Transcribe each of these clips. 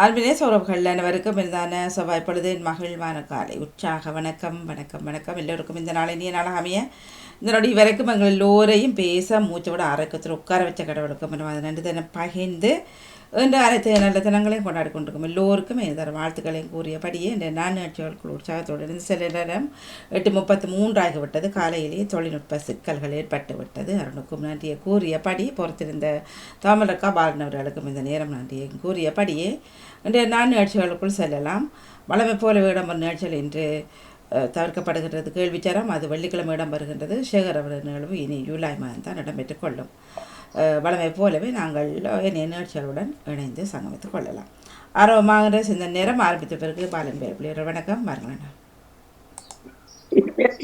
ஆல்வினே சௌரவ்கள் அனைவருக்கும் இருந்தான செவ்வாய் பொழுதின் மகிழ்வான காலை உற்சாக வணக்கம் வணக்கம் வணக்கம். எல்லோருக்கும் இந்த நாள் இனிய நாளாக அமைய. இந்த நொடி வரைக்கும் எங்கள் எல்லோரையும் பேச மூச்சோட விட ஆரோக்கியத்தில் உட்கார வச்ச கடவுளுக்கு நன்றி தினம் பகிர்ந்து என்று அனைத்து நல்ல தினங்களையும் கொண்டாடி கொண்டிருக்கும். எல்லோருக்கும் இந்த வாழ்த்துக்களையும் கூறியபடியே இந்த நான் உற்சாகத்தோடு இருந்து சில நேரம் எட்டு முப்பத்து மூன்றாகிவிட்டது காலையிலேயே தொழில்நுட்ப சிக்கல்கள் ஏற்பட்டு விட்டது. அருணுக்கும் நன்றியை கூறியபடி பொறுத்திருந்த தாமலக்கா பாலன் அவர்களுக்கும் இந்த நேரம் நன்றியை கூறியபடியே இன்றைய நான் செல்லலாம். வளமை போல இடம் ஒரு நிகழ்ச்சிகள் இன்று தவிர்க்கப்படுகின்றது. கேள்விச்சாரம் அது வெள்ளிக்கிழமை இடம் வருகின்றது சேகர் அவர் நிகழ்வு இனி ஜூலை மாதம் தான் இடம்பெற்றுக் கொள்ளும். வழமை போலவே நாங்கள் நிகழ்ச்சிகளுடன் இணைந்து சங்கமித்துக் கொள்ளலாம். ஆர்வமாக இந்த நேரம் ஆரம்பித்த பிறகு பாலன் பேர் வணக்கம் பாருங்களேன்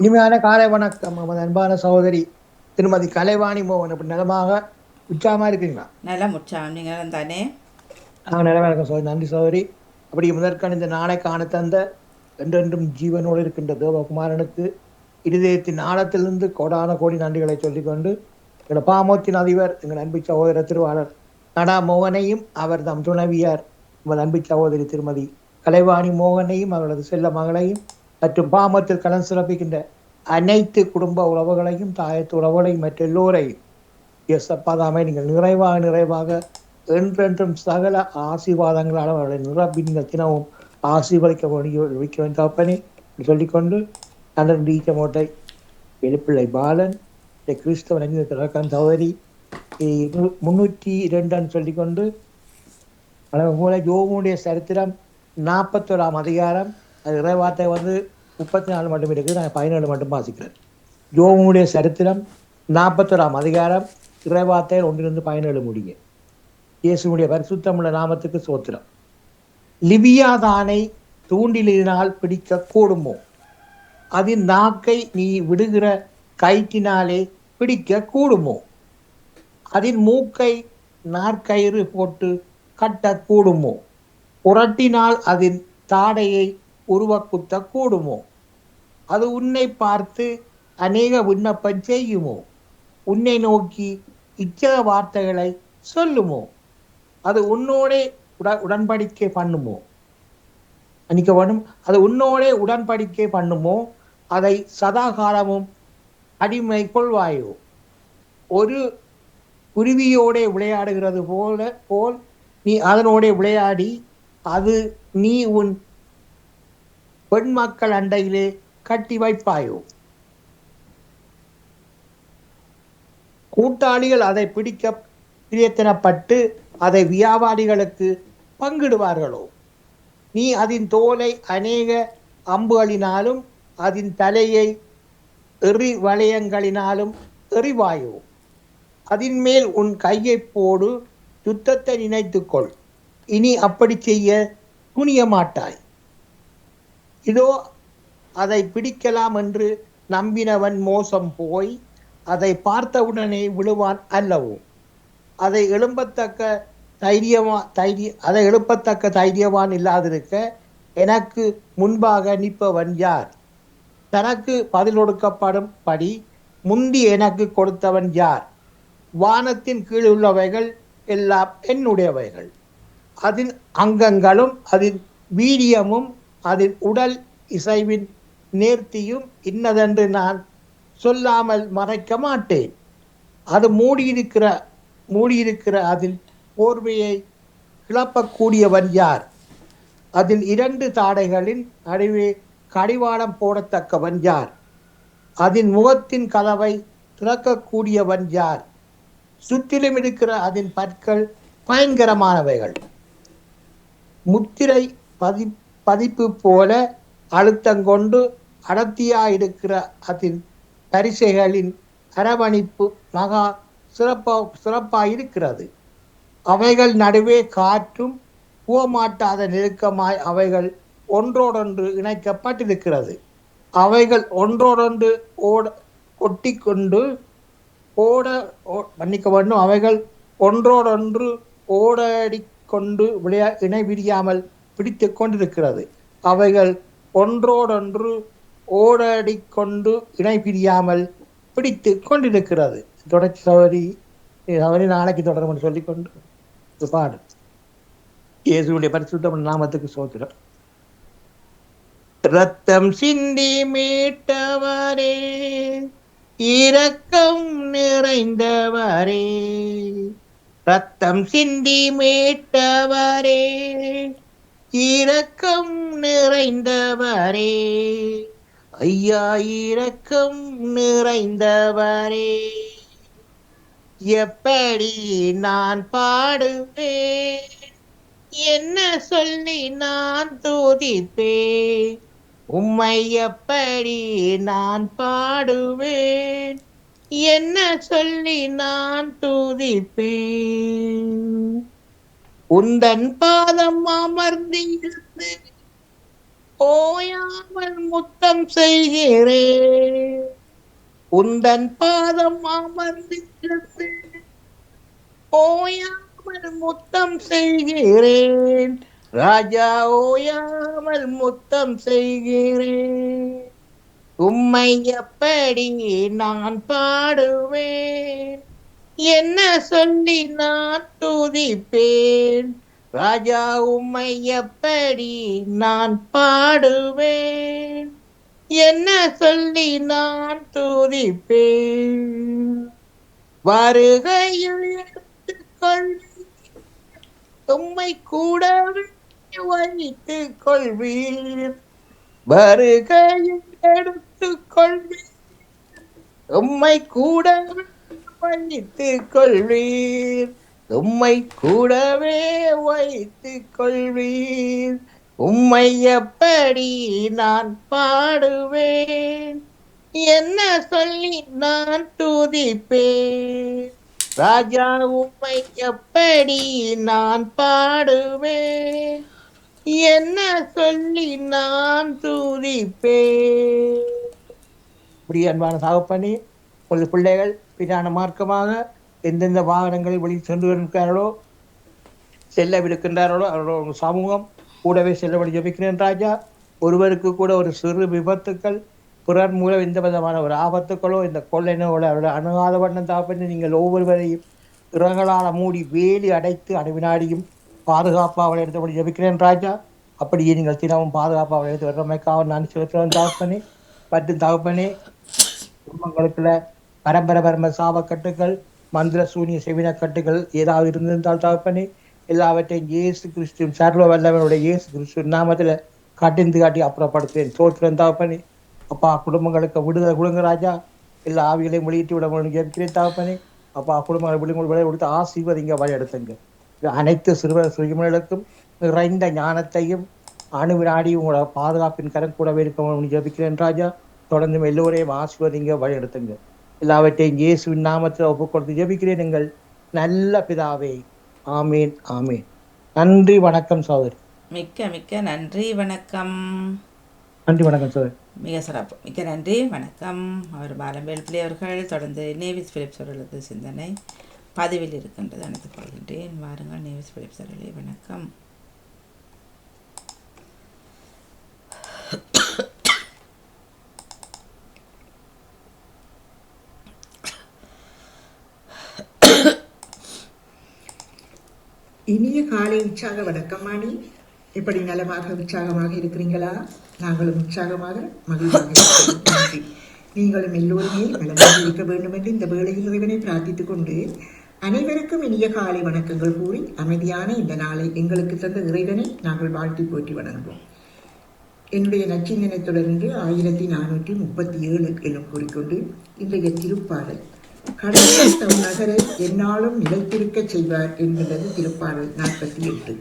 இனிமையான காலை வணக்கம் நமது அன்பான சகோதரி திருமதி கலைவாணி மோகன். அப்படி நலமாக உற்சாகமா இருக்கீங்களா நல்லா உற்சாகம். நீங்கள் தானே? நாங்கள் நலமாக இருக்கோம் சகோதரி. நன்றி சகோதரி. அப்படி முதற்கான இந்த நாளை காண தந்த என்றென்றும் ஜீவனோடு இருக்கின்ற தேவகுமாரனுக்கு இருதயத்தின் ஆழத்திலிருந்து கோடான கோடி நன்றிகளை சொல்லிக்கொண்டு எங்கள் பாமோத்தின் அதிபர் எங்கள் அன்பு சகோதர திருவாளர். நடா மோகனையும் அவர் தம் துணைவியார் உங்கள் அன்பு சகோதரி திருமதி கலைவாணி மோகனையும் அவரது செல்ல மகளையும் மற்றும் பாமத்தில் கலன் சிறப்பிக்கின்ற அனைத்து குடும்ப உறவுகளையும் தாயத்து உறவுகளையும் மற்ற எல்லோரையும் எஸ் அப்பாதாமை நீங்கள் நிறைவாக நிறைவாக என்றென்றும் சகல ஆசீர்வாதங்களால் அவர்களை நிரப்பி நீங்கள் தினமும் ஆசீர்வதிக்க வேண்டிய வைக்க வேண்டிய அப்பனே சொல்லிக்கொண்டு நல்ல டீச்சமோட்டை எழுப்பிள்ளை வெளிப்பிள்ளை பாலன் இந்த கிறிஸ்தவ நஞ்சின் சௌதரி முன்னூற்றி இரண்டுன்னு சொல்லிக்கொண்டு வழக்கம் உங்களை யோகனுடைய சரித்திரம் நாற்பத்தோராம் அதிகாரம் அது இறைவார்த்தை வந்து முப்பத்தி நாலு மட்டும் இருக்குது நான் பதினேழு மட்டும் வாசிக்கிறேன். யோகனுடைய சரித்திரம் நாற்பத்தோராம் அதிகாரம் இறைவார்த்தை ஒன்றிலிருந்து பதினேழு முடிங்க இயேசுடைய பரிசுத்தமுள்ள நாமத்துக்கு சோத்திரம். லிபியாதானை தூண்டிலினால் பிடிக்க கூடுமோ? அதன் நாக்கை நீ விடுகிற கயிற்றினாலே பிடிக்க கூடுமோ அதன் மூக்கை நாற்கயிறு போட்டு கட்டக்கூடுமோ? புரட்டினால் அதன் தாடையை உருவக்குத்த கூடுமோ அது உன்னை பார்த்து அநேக விண்ணப்பம் செய்யுமோ? உன்னை நோக்கி இச்சத வார்த்தைகளை சொல்லுமோ? அது உன்னோடே உட உடன்படிக்கை பண்ணுமோ? அன்னைக்கு வேணும் அது உன்னோடே உடன்படிக்கை பண்ணுமோ? அதை சதாகாலமும் அடிமை கொள்வாயோ ஒரு குருவியோடே விளையாடுகிறது போல போல் நீ அதனோடே விளையாடி அது நீ உன் பெண் மக்கள் அண்டையிலே கட்டி வைப்பாயோ? கூட்டாளிகள் அதை பிடிக்க பிரயத்தனப்பட்டு அதை வியாபாரிகளுக்கு பங்கிடுவார்களோ? நீ அதன் தோலை அநேக அம்புகளினாலும் அதன் தலையை எறி வளையங்களினாலும் எறிவாயு அதன் மேல் உன் கையை போடு யுத்தத்தை நினைத்துக்கொள். இனி அப்படி செய்ய துணிய மாட்டாய் இதோ அதை பிடிக்கலாம் என்று நம்பினவன் மோசம் போய் அதை பார்த்தவுடனே விழுவான் அல்லவோ? அதை எழும்பத்தக்க தைரியமா தைரிய அதை எழுப்பத்தக்க தைரியவான் இல்லாதிருக்க எனக்கு முன்பாக நிற்பவன் யார்? தனக்கு பதில் கொடுக்கப்படும் படி முந்தி எனக்கு கொடுத்தவன் யார்? வானத்தின் கீழ் உள்ளவைகள் எல்லாம் என்னுடையவைகள். அதன் அங்கங்களும் அதன் வீரியமும் அதன் உடல் இசைவின் நேர்த்தியும் இன்னதென்று நான் சொல்லாமல் மறைக்க மாட்டேன். அது மூடியிருக்கிற மூடியிருக்கிற அதில் போர்வையை கிளப்பக்கூடியவன் யார்? அதில் இரண்டு தாடைகளின் நடுவே கடிவாளம் போடத்தக்கவன் யார்? அதன் முகத்தின் கதவை திறக்கக்கூடியவன் யார்? சுற்றிலும் இருக்கிற அதன் பற்கள் பயங்கரமானவைகள். முத்திரை பதி பதிப்பு போல அழுத்தங்கொண்டு அடர்த்தியாயிருக்கிற அதன் பரிசைகளின் அரவணைப்பு மகா சிறப்பா சிறப்பாயிருக்கிறது. அவைகள் நடுவே காற்றும் பூமாட்டாத நெருக்கமாய் அவைகள் ஒன்றோடொன்று இணைக்கப்பட்டிருக்கிறது. அவைகள் ஒன்றோடொன்று ஓட ஒட்டிக்கொண்டு ஓட ஓ- மன்னிக்க வேண்டும். அவைகள் ஒன்றோடொன்று ஓடாடிக்கொண்டு விளையா இணை விரியாமல் பிடித்து கொண்டிருக்கிறது அவைகள் ஒன்றோடொன்று ஓடாடிக்கொண்டு இணை பிரியாமல் பிடித்து கொண்டிருக்கிறது தொடர்ச்சி சவரி சவரி நாளைக்கு தொடரும் என்று சொல்லிக்கொண்டு பாடு. இயேசுடைய பரிசுத்தம் நாமத்துக்கு சோத்திரம். ரத்தம் சிந்தி மீட்டவரே இரக்கம் நிறைந்தவரே. ரத்தம் சிந்தி மீட்டவரே இரக்கம் நிறைந்தவரே. ஐயா இரக்கம் நிறைந்தவரே. எப்படி நான் பாடுவேன்? என்ன சொல்லி நான் துதிப்பேன்? உம்மை எப்படி நான் பாடுவேன்? என்ன சொல்லி நான் துதிப்பேன்? உந்தன் பாதம் அமர்ந்திருந்து ஓயாமல் முத்தம் செய்கிறேன். உந்தன் பாதம் அமர்ந்திருந்து ஓயாமல் முத்தம் செய்கிறேன். ராஜா ஓயாமல் முத்தம் செய்கிறேன். உம்மை எப்படி நான் பாடுவேன்? என்ன சொல்லி நான் துதிப்பேன்? ராஜா உம்மை எப்படி நான் பாடுவேன்? என்ன சொல்லி நான் துதிப்பேன்? வருகையில் எடுத்துக்கொள் உம்மை கூடவே வைத்துக் கொள்வீர் வருகையில் எடுத்துக்கொள்வீர். உம்மை கூடவே வைத்துக் கொள்வீர் உம்மை கூடவே வைத்துக் கொள்வீர் உம்மை எப்படி நான் பாடுவேன்? என்ன சொல்லி நான் துதிப்பேன்? ராஜா உம்மை எப்படி நான் பாடுவேன்? என்ன சொல்லி நான் துதிப்பேன்? இப்படி அன்பான சாகுப்பணி உங்களது பிள்ளைகள் பின்னான மார்க்கமாக எந்தெந்த வாகனங்களில் வெளி சென்று இருக்கிறார்களோ செல்லவிருக்கின்றார்களோ அவர்களோட சமூகம் கூடவே செல்ல வழி ஜபிக்கிறேன் ராஜா. ஒருவருக்கு கூட ஒரு சிறு விபத்துக்கள் பிறர் மூலம் எந்த விதமான ஒரு ஆபத்துக்களோ இந்த கொள்ளையினோட அவருடைய அணுகாத வண்ணம் தாப்பண்ணி நீங்கள் ஒவ்வொருவரையும் இறங்களால் மூடி வேலி அடைத்து அணுவினாடியும் பாதுகாப்பாக அவளை எடுத்தபடி ஜபிக்கிறேன் ராஜா. அப்படியே நீங்கள் தினமும் பாதுகாப்பாக அவளை எடுத்து வர்றமைக்காக நான் செலுத்துகிறேன் தாப்பனே பட்டு தகப்பனே குடும்பங்களுக்குள்ள பரம்பர பரம்பர சாபக்கட்டுகள் மந்திர சூனிய செவின கட்டுகள் ஏதாவது இருந்திருந்தால் தகப்பனே எல்லாவற்றையும் இயேசு கிறிஸ்துவின் சர்வ வல்லவனுடைய இயேசு கிறிஸ்து நாமத்தில் கட்டிந்து காட்டி அப்புறப்படுத்தேன் தோற்றுறேன் தகப்பனே. அப்பா குடும்பங்களுக்கு விடுதலை கொடுங்க ராஜா. எல்லா ஆவிகளையும் வெளியிட்டு விட இருக்கிறேன் தகப்பனே. அப்பா குடும்பங்களை விடுங்க விட கொடுத்து ஆசீர்வதிங்க வழி எடுத்துங்க அனைத்து சிறுவர் சிறுமிகளுக்கும் நிறைந்த ஞானத்தையும் அணுவினாடி உங்களோட பாதுகாப்பின் கரம் கூடவே இருக்க ஜபிக்கிறேன் ராஜா. தொடர்ந்து எல்லோரையும் ஆசீர்வதிங்க வழி எடுத்துங்க எல்லாவற்றையும் இயேசுவின் நாமத்தில் ஒப்புக் கொடுத்து ஜெபிக்கிறேன் எங்கள் நல்ல பிதாவே. ஆமீன் ஆமீன். நன்றி வணக்கம் சோதரி மிக்க மிக்க நன்றி வணக்கம். நன்றி வணக்கம் சோதரி மிக சிறப்பு. மிக்க நன்றி வணக்கம். அவர் பாலம்பேல் பிள்ளை அவர்கள் தொடர்ந்து நேவிஸ் பிலிப்ஸ் அவர்களது சிந்தனை. பதிவில் இருக்கின்றது. அனைத்து கொள்கின்றேன் வாருங்கள் நேவிஸ் பிலிப்ஸ் வணக்கம். இனிய காலை உற்சாக வணக்கம் எப்படி நலமாக உற்சாகமாக இருக்கிறீங்களா நாங்களும் உற்சாகமாக மகிழ்வாக நீங்களும் எல்லோருமே நலமாக இருக்க வேண்டும் என்று இந்த வேளையில் இறைவனை பிரார்த்தித்துக் கொண்டு அனைவருக்கும் இனிய காலை வணக்கங்கள் கூறி அமைதியான இந்த நாளை எங்களுக்கு தந்த இறைவனை நாங்கள் வாழ்த்தி போற்றி வணங்குவோம். என்னுடைய நச்சிந்தனை தொடர்ந்து ஆயிரத்தி நானூற்றி முப்பத்தி ஏழு எனும் கூறிக்கொண்டு இன்றைய திருப்பாடல். கடவுள் தம் நகரை என்னாலும் நிலைத்திருக்க செய்வார் என்கிறது திருப்பாடல் நாற்பத்தி எட்டு.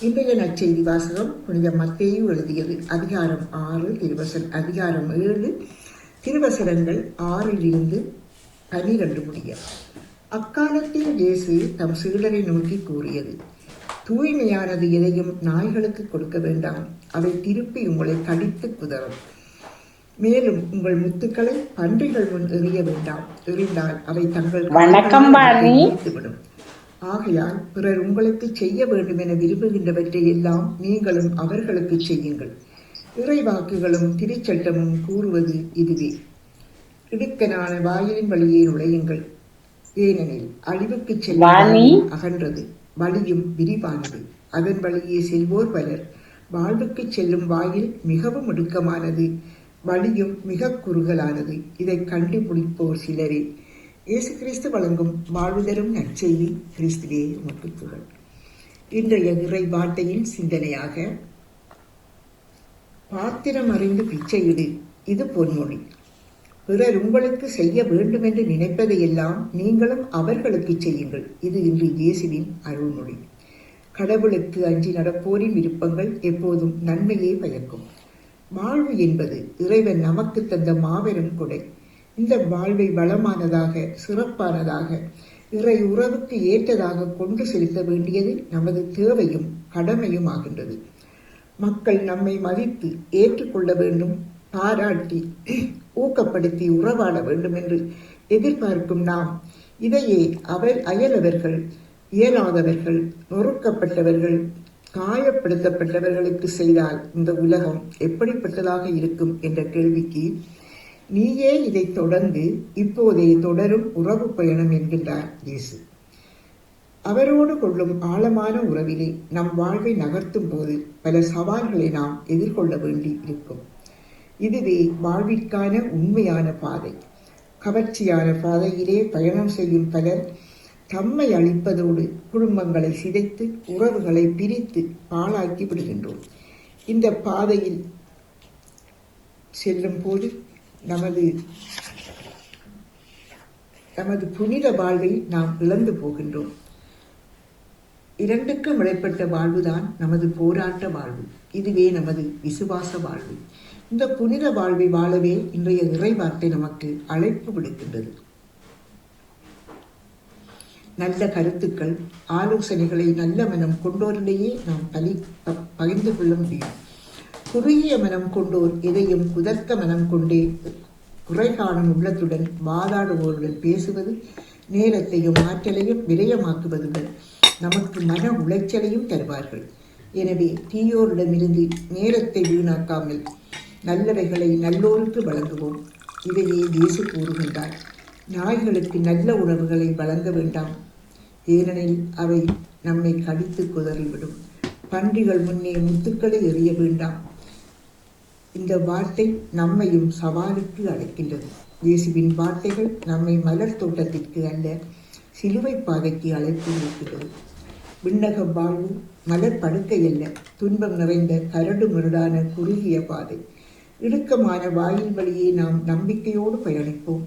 இன்றைய நற்செய்தி வாசகம் புனித மத்தேயு எழுதியது. அதிகாரம் ஆறு திருவசன் அதிகாரம் ஏழு திருவசனங்கள் ஆறிலிருந்து பனிரெண்டு முடிய. அக்காலத்தில் இயேசு தம் சீடரை நோக்கி கூறியது தூய்மையானது எதையும் நாய்களுக்கு கொடுக்க வேண்டாம். அவை திருப்பி உங்களை கடித்து குதறும். மேலும் உங்கள் முத்துக்களை பன்றிகள் முன் எறிய வேண்டாம். எறிந்தால் அவை தங்கள் வணக்கம், வாணி. விடும் ஆகையால் பிறர் உங்களுக்கு செய்ய வேண்டும் என விரும்புகின்றவற்றை எல்லாம் நீங்களும் அவர்களுக்கு செய்யுங்கள். இறைவாக்குகளும் திருச்சட்டமும் கூறுவது இதுவே. இடுக்கனான வாயிலின் வழியே நுழையுங்கள். ஏனெனில் அழிவுக்கு செல்லும் அகன்றது வழியும் விரிவானது. அதன் வழியே செல்வோர் பலர். வாழ்வுக்கு செல்லும் வாயில் மிகவும் இடுக்கமானது வழியும் மிக குறுகலானது. இதை கண்டுபிடிப்போர் சிலரே. இயேசு கிறிஸ்து வழங்கும் வாழ்வு தரும் நற்செய்தி கிறிஸ்துவே உமக்கு புகழ். இன்றைய இறை வார்த்தையின் சிந்தனையாக பாத்திரம் அறிந்து பிச்சையிடு இது பொன்மொழி. பிறர் உங்களுக்கு செய்ய வேண்டும் என்று நினைப்பதையெல்லாம் நீங்களும் அவர்களுக்கு செய்யுங்கள். இது இன்று இயேசுவின் அருள்மொழி. கடவுளுக்கு அஞ்சி நடப்போரின் விருப்பங்கள் எப்போதும் நன்மையே பயக்கும். வாழ்வு என்பது இறைவன் நமக்கு தந்த மாபெரும் கொடை. இந்த வாழ்வை வளமானதாக சிறப்பானதாக இறை உறவுக்கு ஏற்றதாக கொண்டு செலுத்த வேண்டியது நமது தேவையும் கடமையும் ஆகின்றது. மக்கள் நம்மை மதித்து ஏற்றுக்கொள்ள வேண்டும். பாராட்டி ஊக்கப்படுத்தி உறவாட வேண்டும் என்று எதிர்பார்க்கும் நாம். இதையே அவர் அயலவர்கள் இயலாதவர்கள் நொறுக்கப்பட்டவர்கள் காயப்படுத்தப்பட்டவர்களுக்கு செய்தால் இந்த உலகம் எப்படிப்பட்டதாக இருக்கும் என்ற கேள்விக்கு நீயே இதை தொடர்ந்து இப்போதே தொடரும் உறவு பயணம் என்கின்றார் இயேசு. அவரோடு கொள்ளும் ஆழமான உறவிலே நம் வாழ்வை நகர்த்தும் போது பல சவால்களை நாம் எதிர்கொள்ள வேண்டி இருக்கும் இதுவே வாழ்விற்கான உண்மையான பாதை. கவர்ச்சியான பாதையிலே பயணம் செய்யும் பலர் தம்மை அழிப்பதோடு குடும்பங்களை சிதைத்து உறவுகளை பிரித்து பாழாக்கி விடுகின்றோம். இந்த பாதையில் செல்லும் போது நமது நமது புனித வாழ்வை நாம் இழந்து போகின்றோம். இரண்டுக்கும் இடைப்பட்ட வாழ்வுதான் நமது போராட்ட வாழ்வு. இதுவே நமது விசுவாச வாழ்வு. இந்த புனித வாழ்வை வாழவே இன்றைய இறைவார்த்தை நமக்கு அழைப்பு விடுக்கின்றது. நல்ல கருத்துக்கள் ஆலோசனைகளை நல்ல மனம் கொண்டோரிடையே நாம் பலி ப- பகிர்ந்து கொள்ள முடியும். குறுகிய மனம் கொண்டோர் எதையும் குதர்க்க மனம் கொண்டே குறை காணும் உள்ளத்துடன் வாதாடுவோருடன் பேசுவது நேரத்தையும் ஆற்றலையும் விரயமாக்குவதுடன் நமக்கு மன உளைச்சலையும் தருவார்கள். எனவே தீயோரிடமிருந்து நேரத்தை வீணாக்காமல் நல்லவைகளை நல்லோருக்கு வழங்குவோம். இதையே இயேசு கூறுகின்றார். நாய்களுக்கு நல்ல உணவுகளை வழங்க வேண்டாம். ஏனெனில் அவை நம்மை கடித்து குதறிவிடும். பன்றிகள் முன்னே முத்துக்களை எறிய வேண்டாம். இந்த வார்த்தை நம்மையும் சவாலுக்கு அழைக்கின்றது. இயேசுவின் வார்த்தைகள் நம்மை மலர் தோட்டத்திற்கு அல்ல சிலுவை பாதைக்கு அழைப்பு இருக்கிறது விண்ணக வாழ்வு மலர் படுக்கை அல்ல துன்பம் நிறைந்த கரடு முரடான குறுகிய பாதை. இடுக்கமான வாயில் வழியே நாம் நம்பிக்கையோடு பயணிப்போம்.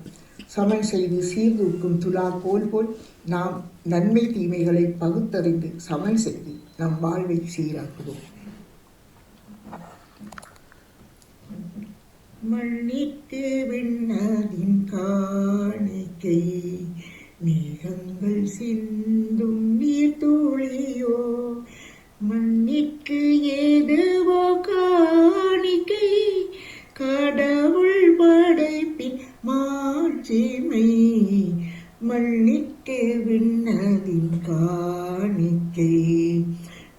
சமன் செய்து சீர்தூக்கும் துலா கோல் போல் நாம் நன்மை தீமைகளை பகுத்தறிந்து சமன் செய்து நம் வாழ்வை சீராக்குவோம். மன்னித்து விண்ணதின் காணிக்கை மேகங்கள் சிந்தும் நீர் தூளியோ மண்ணிற்கு ஏது மண்ணிற்கு விண்ணதின் காணிக்கை.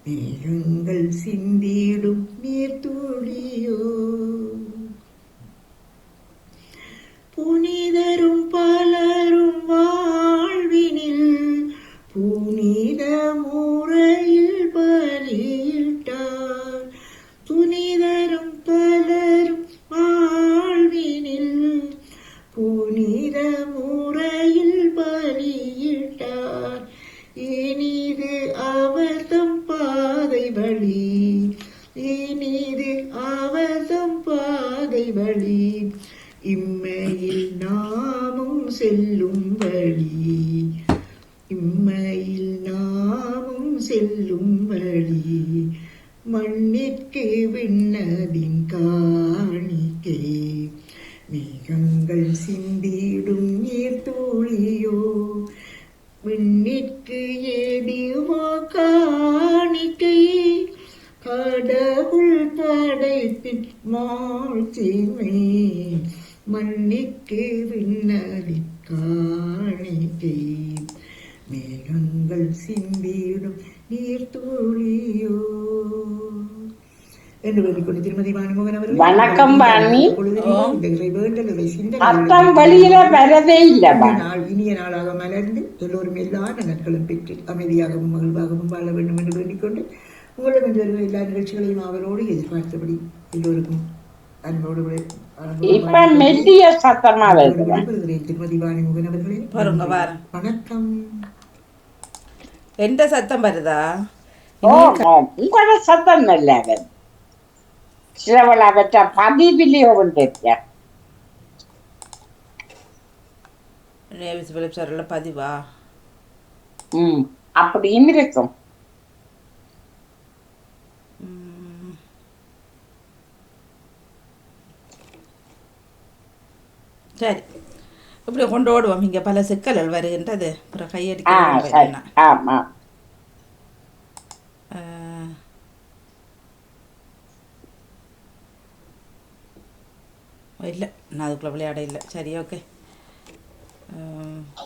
மேகங்கள் சிந்தி விண்ணிற்கு ஏடிவோ காணிக்கை? கடவுள் படைப்பின் தீமை மண்ணிற்கு விண்ணறி காணிக்கை. மேகங்கள் சிந்திடும் நீர் தோழியோ என்று வேண்டிக்கொண்டு திருமதி வாணிமோகன் அவர்கள் வணக்கம் வாணி. வெளியில வரதே இல்லவா இந்த நாள் இனிய நாளாக மலர்ந்து எல்லோரும் எல்லா நலன்களும் பெற்று அமைதியாகவும் மகிழ்வாகவும் வாழ வேண்டும் என்று வேண்டிக்கொண்டு உங்களும் இந்த ஒரு எல்லா நிகழ்ச்சிகளையும் அவரோடு எதிர்பார்த்தபடி எல்லோருக்கும் அன்போடு இப்ப. மெல்லிய சத்தமா திருமதி வாணிமுகன் அவர்களே வணக்கம் எந்த சத்தம் வருதா உங்களோட சத்தம் நல்ல வருது சிலவள் அவற்ற பதிவிலேயே ஒன்று நேவிஸ் பிலிப் சாரில் பதிவா ம் அப்படியும் இருக்கும். சரி இப்படி கொண்டு ஓடுவோம் இங்கே பல சிக்கல்கள் வருகின்றது அப்புறம் கையடிக்க சரி ஆமா இல்லை நான் அதுக்குள்ளே விளையாட இல்லை சரி ஓகே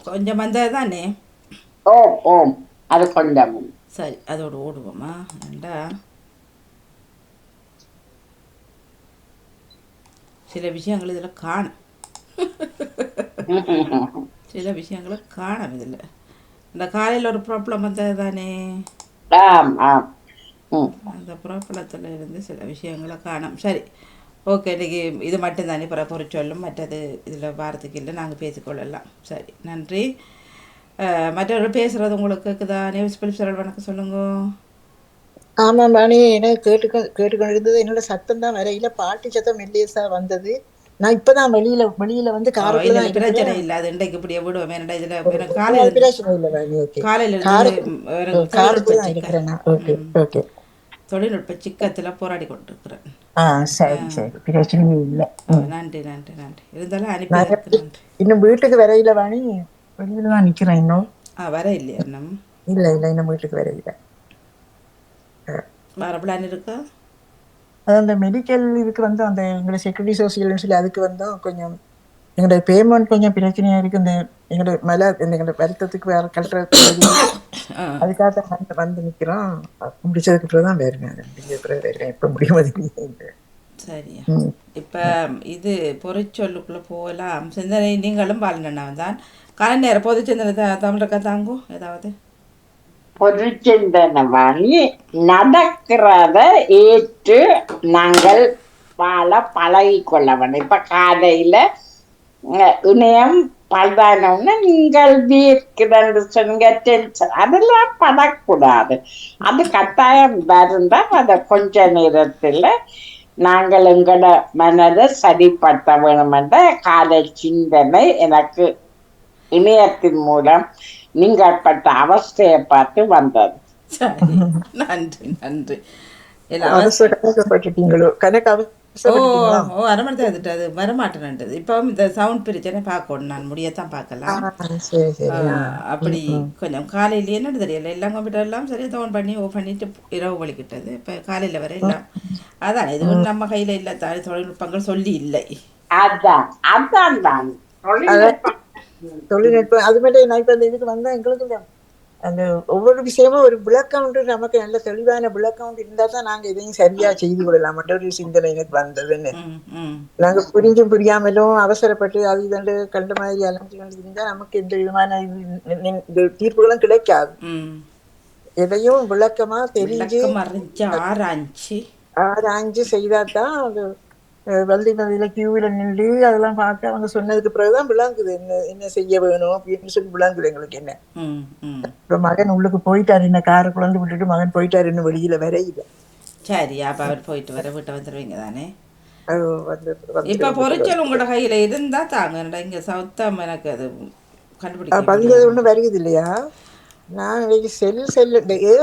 கொஞ்சம் வந்தது தானே ஓ ஓம் அது கொஞ்சம் சரி அதோட ஓடுவோமா ஏண்டா சில விஷயங்கள் இதில் காணும் சில விஷயங்களை காணும் இதில் இந்த காலையில் ஒரு ப்ராப்ளம் வந்தது தானே அந்த ப்ராப்ளத்தில் இருந்து சில விஷயங்களை காணும் சரி ஓகே இன்னைக்கு இது மட்டும்தானே? பிறகு பொறிச்சொல்லும் மற்றது இதில் வாரத்துக்கு இல்லை. நாங்கள் பேசிக்கொள்ளலாம். சரி நன்றி. மற்றவர்கள் பேசுகிறது உங்களுக்கு கேட்குதா நியூஸ் பிலிப்சரல் வணக்கம் சொல்லுங்க. ஆமாம் பாணி எனக்கு கேட்டுக்க கேட்டுக்கொண்டிருந்தது. என்னோட சத்தம் தான் வரையில பாட்டு சத்தம் மெல்லியஸா வந்தது. நான் இப்பதான் வெளியில வெளியில வந்து காருக்குள்ள பிரச்சனை. இல்லை. அது இன்றைக்கு இப்படியே விடுவோம். ஏன்னா இதில் காலையில் காலையில் காருக்குள்ள இருக்கிறேன். ஓகே. ஓகே. தொழில்நுட்ப சிக்கத்தில் போராடி கொண்டிருக்கிறேன். சரி சரி. பிரச்சனை இல்லை. நன்றி நன்றி நன்றி. இருந்தாலும் அனுப்பி இன்னும் வீட்டுக்கு வரையில வாணி? வெளியில தான் இன்னும். ஆ வர இல்லையா நம்ம இல்ல இல்ல இன்னும் வீட்டுக்கு வரையில. வர பிளான் இருக்கா? அது அந்த மெடிக்கல் இதுக்கு வந்து அந்த எங்களோட செக்யூரிட்டி சோசியல்னு சொல்லி அதுக்கு வந்தோம் கொஞ்சம் எங்களோட பேமெண்ட் கொஞ்சம் பிரச்சனையா இருக்கு இந்த எங்களோட மேல எங்களோட வருத்தத்துக்கு வேற கல்ற அதுக்காக வந்து வந்து நிக்கிறோம் முடிச்சதுக்கு அப்புறம் தான் வேறு அப்புறம் வேறு எப்போ முடியும் அது சரியா. இப்போ இது பொறிச்சொல்லுக்குள்ளே போகலாம் சிந்தனை நீங்களும் பாலனண்ணாவும் தான் காலை நேரம் பொது சிந்தனை தமிழக்க தாங்கோ ஏதாவது வாங்கி நடக்கிறத ஏற்று நாங்கள் வாழ பழகிக்கொள்ள வேண்டும் இப்ப காலையில இணையம் பழுதானவுடனே நீங்கள் வீர்க்கிறன்னு சொன்னீங்க அதெல்லாம் படக்கூடாது. அது கட்டாயம் இருந்தால் அதை கொஞ்ச நேரத்தில் நாங்கள் எங்களோட மனதை சரிப்படுத்த வேணுமென்ற காலை சிந்தனை எனக்கு இணையத்தின் மூலம் நீங்கள் பட்ட அவஸ்தையை பார்த்து வந்தது. நன்றி நன்றி. எல்லாம் அவசர கணக்கப்பட்டுட்டீங்களோ கணக்கு ஓ அவசரப்பட்டுட்டீங்களா ஓ அது இப்போ இந்த சவுண்ட் பிரச்சனை பார்க்கணும். நான் முடியத்தான் பார்க்கலாம். அப்படி கொஞ்சம் காலையில என்னன்னு தெரியல. எல்லாம் கம்ப்யூட்டர் எல்லாம் தோன் பண்ணி ஓ பண்ணிட்டு இரவு வலிக்கிட்டது இப்போ காலையில் வர எல்லாம். அதான் இது நம்ம கையில் இல்லை. தொழில்நுட்பங்கள் சொல்லி இல்லை. அதான் அதான் தான் தொழில்நுட்பம். அது மட்டும் நான் இப்ப இந்த இதுக்கு வந்தா எங்களுக்கு அந்த ஒவ்வொரு விஷயமும் ஒரு விளக்கம் உண்டு. நமக்கு நல்ல தெளிவான விளக்கம் இருந்தா தான் நாங்க இதையும் சரியா செய்து கொள்ளலாம். ஒரு சிந்தனை எனக்கு வந்ததுன்னு. நாங்க புரிஞ்சும் புரியாமலும் அவசரப்பட்டு அது இதண்டு கண்ட மாதிரி அலைஞ்சு கொண்டு இருந்தா நமக்கு எந்த விதமான தீர்ப்புகளும் கிடைக்காது. எதையும் விளக்கமா தெரிஞ்சு ஆராய்ச்சி ஆராய்ஞ்சு செய்தாதான் அது வள்ளி நதியில கியூவில நின்று அதெல்லாம் பார்த்து அவங்க சொன்னதுக்கு பிறகுதான் விளங்குது. என்ன என்ன செய்ய வேணும் அப்படின்னு சொல்லி விளங்குது எங்களுக்கு என்ன. இப்ப மகன் உள்ளுக்கு போயிட்டாரு என்ன காரை குழந்து விட்டுட்டு மகன் போயிட்டாரு இன்னும் வெளியில வரையில சரி அப்போ அவர் போயிட்டு வர வீட்டை வந்துடுவீங்க தானே? இப்போ பொறிச்சல் உங்களோட கையில் இருந்தால் தாங்க இங்கே சவுத்தம் எனக்கு அது கண்டுபிடிக்க பதினது ஒண்ணும் வருகுது இல்லையா? நான் செல் செல் இந்த ஏதோ